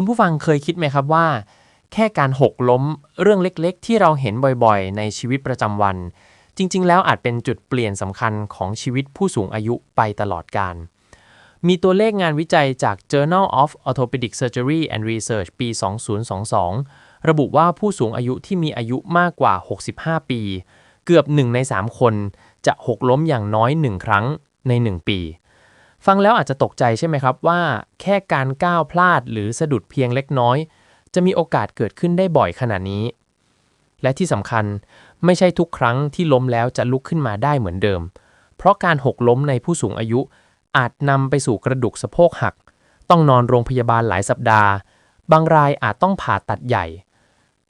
คุณผู้ฟังเคยคิดไหมครับว่า แค่การหกล้มเรื่องเล็กๆ ที่เราเห็นบ่อยๆ ในชีวิตประจำวัน จริง ๆ แล้วอาจเป็นจุดเปลี่ยนสำคัญของชีวิตผู้สูงอายุไปตลอดกาลมีตัวเลขงานวิจัยจาก Journal of Orthopedic Surgery and Research ปี 2022 ระบุว่าผู้สูงอายุที่มีอายุมากกว่า 65 ปี เกือบ 1 ใน 3 คน จะหกล้มอย่างน้อย 1 ครั้งใน 1 ปี ฟังแล้วอาจจะตกใจใช่ไหมครับว่าแค่การก้าวพลาดหรือสะดุดเพียงเล็กน้อย จะมีโอกาสเกิดขึ้นได้บ่อยขนาดนี้ และที่สำคัญไม่ใช่ทุกครั้งที่ล้มแล้วจะลุกขึ้นมาได้เหมือนเดิม เพราะการหกล้มในผู้สูงอายุ อาจนำไปสู่กระดูกสะโพกหัก ต้องนอนโรงพยาบาลหลายสัปดาห์ บางรายอาจต้องผ่าตัดใหญ่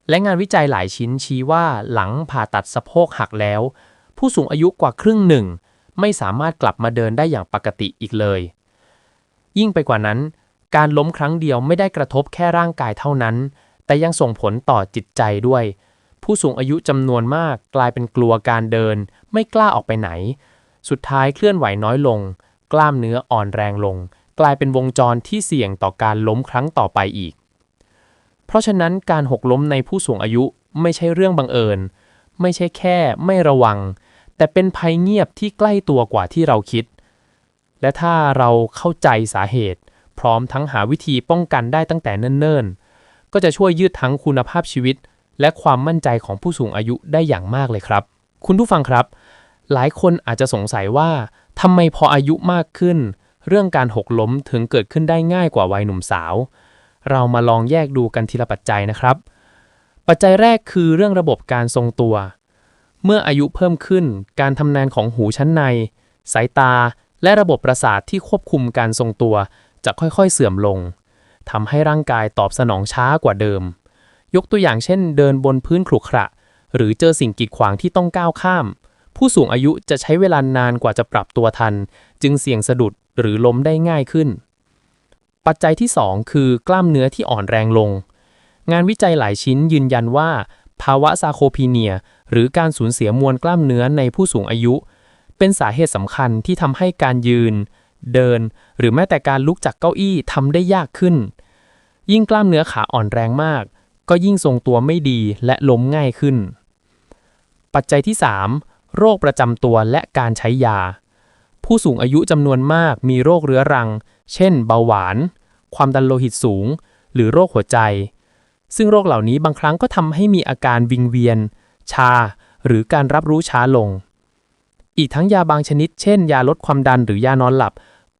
และงานวิจัยหลายชิ้นชี้ว่าหลังผ่าตัดสะโพกหักแล้ว ผู้สูงอายุกว่าครึ่งหนึ่ง ไม่สามารถกลับมาเดินได้อย่างปกติอีกเลย ยิ่งไปกว่านั้น การล้มครั้งเดียวไม่ได้กระทบแค่ร่างกายเท่านั้น แต่ยังส่งผลต่อจิตใจด้วย ผู้สูงอายุจำนวนมากกลายเป็นกลัวการเดิน ไม่กล้าออกไปไหน สุดท้ายเคลื่อนไหวน้อยลง กล้ามเนื้ออ่อนแรงลง กลายเป็นวงจรที่เสี่ยงต่อการล้มครั้งต่อไปอีก เพราะฉะนั้นการหกล้มในผู้สูงอายุไม่ใช่เรื่องบังเอิญ ไม่ใช่แค่ไม่ระวัง แต่เป็นภัยเงียบที่ใกล้ตัวกว่าที่เราคิด และถ้าเราเข้าใจสาเหตุ พร้อมทั้งหาวิธีป้องกันได้ตั้งแต่เนิ่นๆ ก็จะช่วยยืดทั้งคุณภาพชีวิต และความมั่นใจของผู้สูงอายุได้อย่างมากเลยครับ คุณผู้ฟังครับ หลายคนอาจจะสงสัยว่าทำไมพออายุมากขึ้น เรื่องการหกล้มถึงเกิดขึ้นได้ง่ายกว่าวัยหนุ่มสาว เรามาลองแยกดูกันทีละปัจจัยนะครับ ปัจจัยแรกคือเรื่องระบบการทรงตัว เมื่ออายุเพิ่มขึ้น การทำงานของหูชั้นใน สายตา และระบบประสาทที่ควบคุมการทรงตัว จะค่อยๆเสื่อมลงทำให้ร่างกายตอบสนองช้ากว่าเดิม ยกตัวอย่างเช่น เดินบนพื้นขรุขระ หรือเจอสิ่งกีดขวางที่ต้องก้าวข้าม ผู้สูงอายุจะใช้เวลานานกว่าจะปรับตัวทัน จึงเสี่ยงสะดุดหรือล้มได้ง่ายขึ้น ปัจจัยที่ 2 คือกล้ามเนื้อที่อ่อนแรงลง งานวิจัยหลายชิ้นยืนยันว่า ภาวะซาโคพีเนีย หรือการสูญเสียมวลกล้ามเนื้อในผู้สูงอายุ เป็นสาเหตุสำคัญที่ทำให้การยืน เดิน หรือแม้แต่การลุกจากเก้าอี้ทำได้ยากขึ้น ยิ่งกล้ามเนื้อขาอ่อนแรงมาก ก็ยิ่งทรงตัวไม่ดีและล้มง่ายขึ้น ปัจจัยที่ 3 โรคประจำตัวและการใช้ยา ผู้สูงอายุจำนวนมากมีโรคเรื้อรัง เช่น เบาหวาน ความดันโลหิตสูง หรือโรคหัวใจ ซึ่งโรคเหล่านี้บางครั้งก็ทำให้มีอาการวิงเวียน ชา หรือการรับรู้ช้าลง อีกทั้งยาบางชนิด เช่น ยาลดความดันหรือยานอนหลับ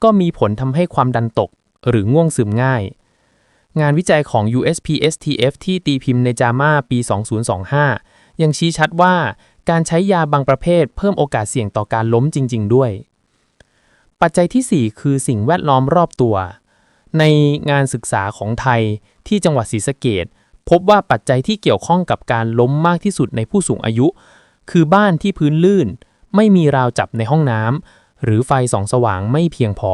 ก็มีผลทำให้ความดันตก หรือง่วงซึมง่าย งานวิจัยของ USPSTF ที่ตีพิมพ์ในจามาปี 2025 ยังชี้ชัดว่าการใช้ยาบางประเภท เพิ่มโอกาสเสี่ยงต่อการล้มจริง ๆ ด้วย ปัจจัยที่ 4 คือสิ่งแวดล้อมรอบตัว ในงานศึกษาของไทยที่จังหวัดศรีสะเกด พบว่าปัจจัยที่เกี่ยวข้องกับการล้มมากที่สุดในผู้สูงอายุ คือบ้านที่พื้นลื่น ไม่มีราวจับในห้องน้ำหรือไฟส่องสว่างไม่เพียงพอ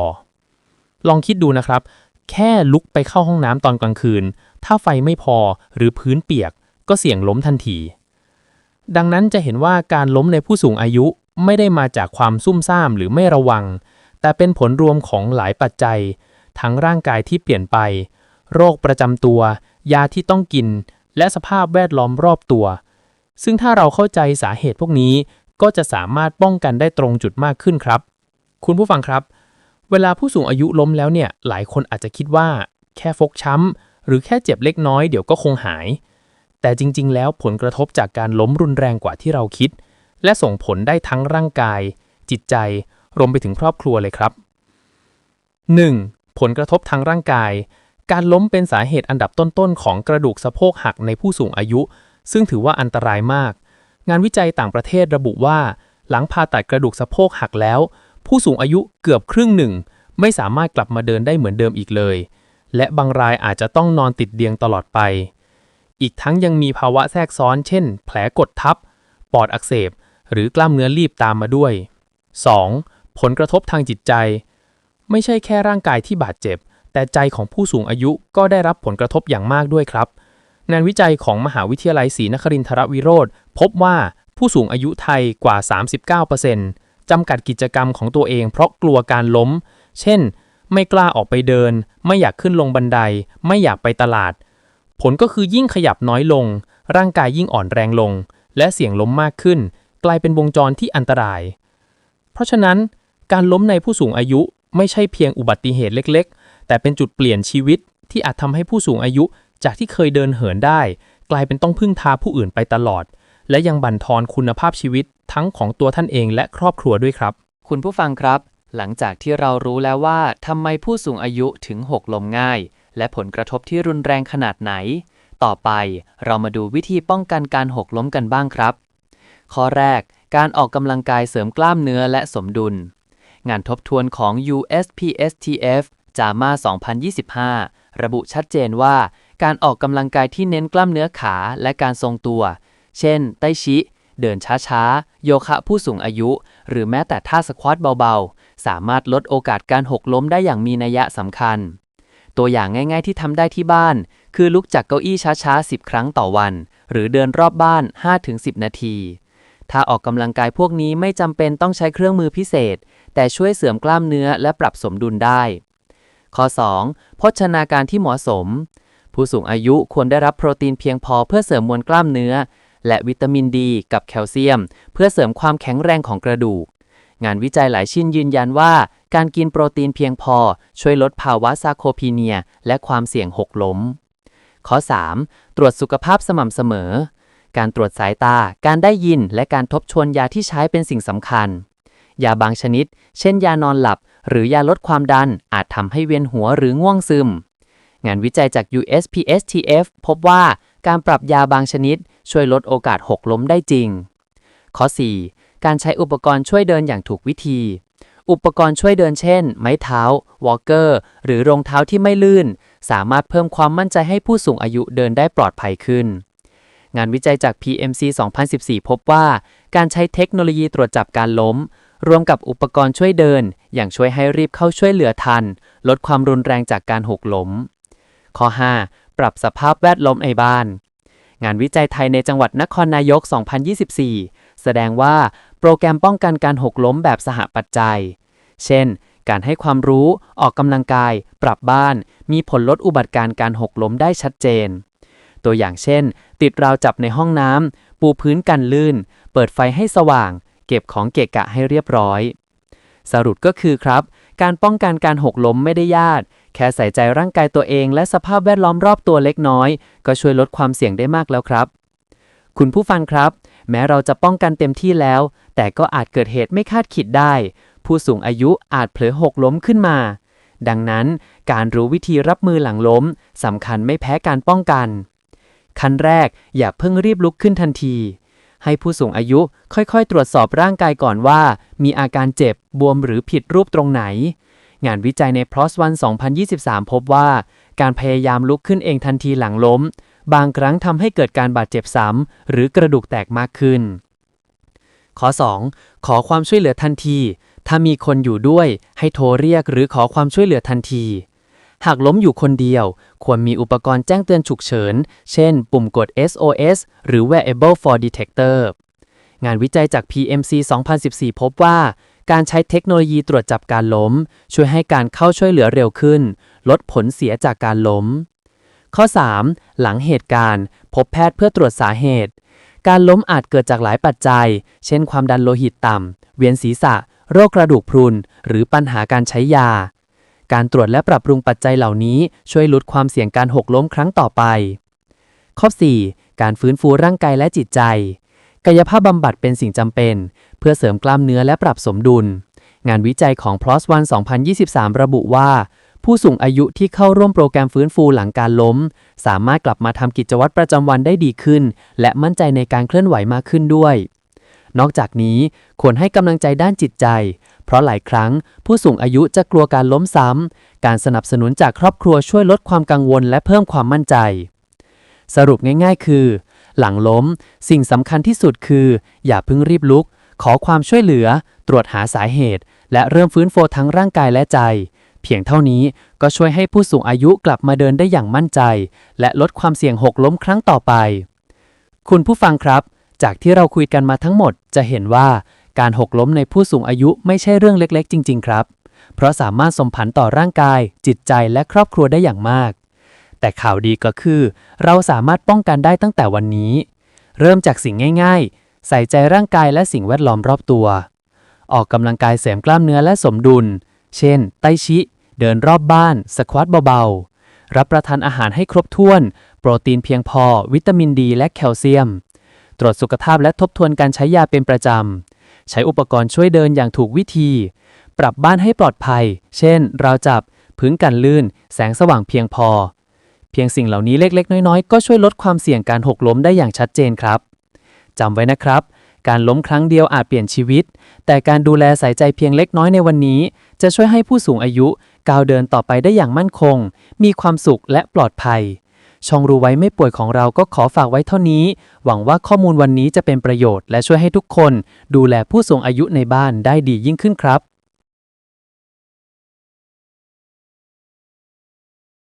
ลองคิดดูนะครับ แค่ลุกไปเข้าห้องน้ำตอนกลางคืน ถ้าไฟไม่พอหรือพื้นเปียก ก็เสี่ยงล้มทันที ดังนั้นจะเห็นว่าการล้มในผู้สูงอายุไม่ได้มาจากความซุ่มซ่ามหรือไม่ระวัง แต่เป็นผลรวมของหลายปัจจัย ทั้งร่างกายที่เปลี่ยนไป โรคประจำตัว ยาที่ต้องกิน และสภาพแวดล้อมรอบตัว ซึ่งถ้าเราเข้าใจสาเหตุพวกนี้ก็จะสามารถป้องกันได้ตรงจุดมากขึ้นครับ คุณผู้ฟังครับ เวลาผู้สูงอายุล้มแล้วเนี่ย หลายคนอาจจะคิดว่า แค่ฟกช้ำ หรือแค่เจ็บเล็กน้อยเดี๋ยวก็คงหาย แต่จริง ๆ แล้วผลกระทบจากการล้มรุนแรงกว่าที่เราคิด และส่งผลได้ทั้งร่างกาย จิตใจ รวมไปถึงครอบครัวเลยครับ 1. ผลกระทบทางร่างกาย การล้มเป็นสาเหตุอันดับต้นๆ ของกระดูกสะโพกหักในผู้สูงอายุ ซึ่งถือว่าอันตรายมาก งานวิจัยต่างประเทศระบุว่า หลังผ่าตัดกระดูกสะโพกหักแล้ว ผู้สูงอายุเกือบครึ่งหนึ่ง ไม่สามารถกลับมาเดินได้เหมือนเดิมอีกเลย และบางรายอาจจะต้องนอนติดเตียงตลอดไป อีกทั้งยังมีภาวะแทรกซ้อน เช่น แผลกดทับ ปอดอักเสบ หรือกล้ามเนื้อรีบตามมาด้วย 2. ผลกระทบทางจิตใจ ไม่ใช่แค่ร่างกายที่บาดเจ็บ แต่ใจของผู้สูงอายุก็ได้รับผลกระทบอย่างมากด้วยครับ งานวิจัยของมหาวิทยาลัยศรีนครินทรวิโรธพบว่าผู้สูงอายุไทยกว่า 39%จำกัดกิจกรรมของตัวเองเพราะกลัวการล้ม เช่น ไม่กล้าออกไปเดิน ไม่อยากขึ้นลงบันได ไม่อยากไปตลาด ผลก็คือยิ่งขยับน้อยลง ร่างกายยิ่งอ่อนแรงลง และเสี่ยงล้มมากขึ้น กลายเป็นวงจรที่อันตราย เพราะฉะนั้น การล้มในผู้สูงอายุไม่ใช่เพียงอุบัติเหตุเล็กๆ แต่เป็นจุดเปลี่ยนชีวิตที่อาจทำให้ผู้สูงอายุจากที่เคยเดินเหินได้ กลายเป็นต้องพึ่งพาผู้อื่นไปตลอด และยังบั่นทอนคุณภาพชีวิตทั้งของตัวท่านเองและครอบครัวด้วยครับ คุณผู้ฟังครับ หลังจากที่เรารู้แล้วว่าทำไมผู้สูงอายุถึงหกล้มง่าย และผลกระทบที่รุนแรงขนาดไหน ต่อไปเรามาดูวิธีป้องกันการหกล้มกันบ้างครับ ข้อแรกการออกกำลังกายเสริมกล้ามเนื้อและสมดุล งานทบทวนของ USPSTF JAMA 2025 ระบุชัดเจนว่า การออกกำลังกายที่เน้นกล้ามเนื้อขาและการทรงตัว เช่น ไต้ชิ เดินช้าๆ โยคะผู้สูงอายุ หรือแม้แต่ท่าสควอตเบาๆ สามารถลดโอกาสการหกล้มได้อย่างมีนัยสำคัญ ตัวอย่างง่ายๆที่ทำได้ที่บ้าน คือลุกจากเก้าอี้ช้าๆ 10 ครั้งต่อวัน หรือเดินรอบบ้าน 5-10 นาทีถ้าออกกำลังกายพวกนี้ไม่จำเป็นต้องใช้เครื่องมือพิเศษ แต่ช่วยเสริมกล้ามเนื้อและปรับสมดุลได้ ข้อ 2. โภชนาการที่เหมาะสม ผู้สูงอายุควรได้รับโปรตีนเพียงพอเพื่อเสริมมวลกล้ามเนื้อ และวิตามินดีกับแคลเซียม เพื่อเสริมความแข็งแรงของกระดูก งานวิจัยหลายชิ้นยืนยันว่า การกินโปรตีนเพียงพอ ช่วยลดภาวะซาโคพีเนีย และความเสี่ยงหกล้ม ข้อ 3. ตรวจสุขภาพสม่ำเสมอ การตรวจสายตา การได้ยิน และการทบทวนยาที่ใช้เป็นสิ่งสำคัญยาบางชนิด เช่นยานอนหลับ หรือยาลดความดันอาจทำให้เวียนหัวหรือง่วงซึม งานวิจัยจาก USPSTF พบว่าการปรับยาบางชนิด ช่วยลดโอกาสหกล้มได้จริง ข้อ 4. การใช้อุปกรณ์ช่วยเดินอย่างถูกวิธี อุปกรณ์ช่วยเดินเช่น ไม้เท้า วอลเกอร์ หรือรองเท้าที่ไม่ลื่น สามารถเพิ่มความมั่นใจให้ผู้สูงอายุเดินได้ปลอดภัยขึ้น งานวิจัยจาก PMC 2014 พบว่า การใช้เทคโนโลยีตรวจจับการล้ม รวมกับอุปกรณ์ช่วยเดิน อย่างช่วยให้รีบเข้าช่วยเหลือทัน ลดความรุนแรงจากการหกล้ม ข้อ 5. ปรับสภาพแวดล้อมในบ้าน งานวิจัยไทยในจังหวัดนครนายก 2024 แสดงว่าโปรแกรมป้องกันการหกล้มแบบสหปัจจัย เช่น การให้ความรู้ ออกกำลังกาย ปรับบ้าน มีผลลดอุบัติการณ์การหกล้มได้ชัดเจน ตัวอย่างเช่น ติดราวจับในห้องน้ำปูพื้นกันลื่น เปิดไฟให้สว่าง เก็บของเกะกะให้เรียบร้อย สรุปก็คือครับ การป้องกันการหกล้มไม่ได้ยากแค่ใส่ใจร่างกายตัวเอง และสภาพแวดล้อมรอบตัวเล็กน้อย ก็ช่วยลดความเสี่ยงได้มากแล้วครับ คุณผู้ฟังครับ แม้เราจะป้องกันเต็มที่แล้ว แต่ก็อาจเกิดเหตุไม่คาดคิดได้ ผู้สูงอายุอาจเผลอหกล้มขึ้นมา ดังนั้นการรู้วิธีรับมือหลังล้มสำคัญไม่แพ้การป้องกัน ขั้นแรกอย่าเพิ่งรีบลุกขึ้นทันที ให้ผู้สูงอายุค่อยๆ ตรวจสอบร่างกายก่อนว่า มีอาการเจ็บบวมหรือผิดรูปตรงไหน งานวิจัยใน PLOS ONE 2023 พบว่า การพยายามลุกขึ้นเองทันทีหลังล้ม บางครั้งทำให้เกิดการบาดเจ็บซ้ำหรือกระดูกแตกมากขึ้น ข้อ 2. ขอความช่วยเหลือทันที ถ้ามีคนอยู่ด้วย ให้โทรเรียกหรือขอความช่วยเหลือทันที หากล้มอยู่คนเดียว ควรมีอุปกรณ์แจ้งเตือนฉุกเฉิน เช่น ปุ่มกด SOS หรือ Wearable for Detector งานวิจัยจาก PMC 2014 พบว่า การใช้เทคโนโลยีตรวจจับการล้ม ช่วยให้การเข้าช่วยเหลือเร็วขึ้น ลดผลเสียจากการล้ม ข้อ 3. หลังเหตุการณ์ พบแพทย์เพื่อตรวจสาเหตุ การล้มอาจเกิดจากหลายปัจจัย เช่น ความดันโลหิตต่ำ เวียนศีรษะ โรคกระดูกพรุน หรือปัญหาการใช้ยา การตรวจและปรับปรุงปัจจัยเหล่านี้ช่วยลดความเสี่ยงการหกล้มครั้งต่อไป ข้อ 4. การฟื้นฟูร่างกายและจิตใจ กายภาพบำบัดเป็นสิ่งจำเป็น เพื่อเสริมกล้ามเนื้อและปรับสมดุล งานวิจัยของ PLOS ONE 2023 ระบุว่า ผู้สูงอายุที่เข้าร่วมโปรแกรมฟื้นฟูหลังการล้ม สามารถกลับมาทำกิจวัตรประจำวันได้ดีขึ้น และมั่นใจในการเคลื่อนไหวมากขึ้นด้วย นอกจากนี้ควรให้กำลังใจด้านจิตใจ เพราะหลายครั้งผู้สูงอายุจะกลัวการล้มซ้ำ การสนับสนุนจากครอบครัวช่วยลดความกังวลและเพิ่มความมั่นใจ สรุปง่ายๆ คือ หลังล้ม สิ่งสำคัญที่สุดคือ อย่าเพิ่งรีบลุก ขอความช่วยเหลือ ตรวจหาสาเหตุ และเริ่มฟื้นฟูทั้งร่างกายและใจ เพียงเท่านี้ก็ช่วยให้ผู้สูงอายุกลับมาเดินได้อย่างมั่นใจ และลดความเสี่ยงหกล้มครั้งต่อไป คุณผู้ฟังครับจากที่เราคุยกันมาทั้งหมดจะเห็นว่า การหกล้มในผู้สูงอายุไม่ใช่เรื่องเล็กๆ จริง ๆ ครับ เพราะสามารถสมผันต่อร่างกาย จิตใจและครอบครัวได้อย่างมาก แต่ข่าวดีก็คือ เราสามารถป้องกันได้ตั้งแต่วันนี้ เริ่มจากสิ่งง่าย ๆ ใส่ใจร่างกายและสิ่งแวดล้อมรอบตัว ออกกำลังกายเสริมกล้ามเนื้อและสมดุล เช่น ไตชิ เดินรอบบ้าน สควอตเบาๆ รับประทานอาหารให้ครบถ้วน โปรตีนเพียงพอ วิตามินดี และแคลเซียม ตรวจสุขภาพและทบทวนการใช้ยาเป็นประจำ ใช้อุปกรณ์ช่วยเดินอย่างถูกวิธี ปรับบ้านให้ปลอดภัย เช่น ราวจับ พื้นกันลื่น แสงสว่างเพียงพอ เพียงสิ่งเหล่านี้เล็กๆ น้อยๆ ก็ช่วยลดความเสี่ยงการหกล้มได้อย่างชัดเจนครับจำไว้นะครับ การล้มครั้งเดียวอาจเปลี่ยนชีวิต แต่การดูแลใส่ใจเพียงเล็กน้อยในวันนี้ จะช่วยให้ผู้สูงอายุก้าวเดินต่อไปได้อย่างมั่นคง มีความสุขและปลอดภัย ช่องรู้ไว้ไม่ป่วยของเราก็ขอฝากไว้เท่านี้ หวังว่าข้อมูลวันนี้จะเป็นประโยชน์ และช่วยให้ทุกคน ดูแลผู้สูงอายุในบ้านได้ดียิ่งขึ้นครับ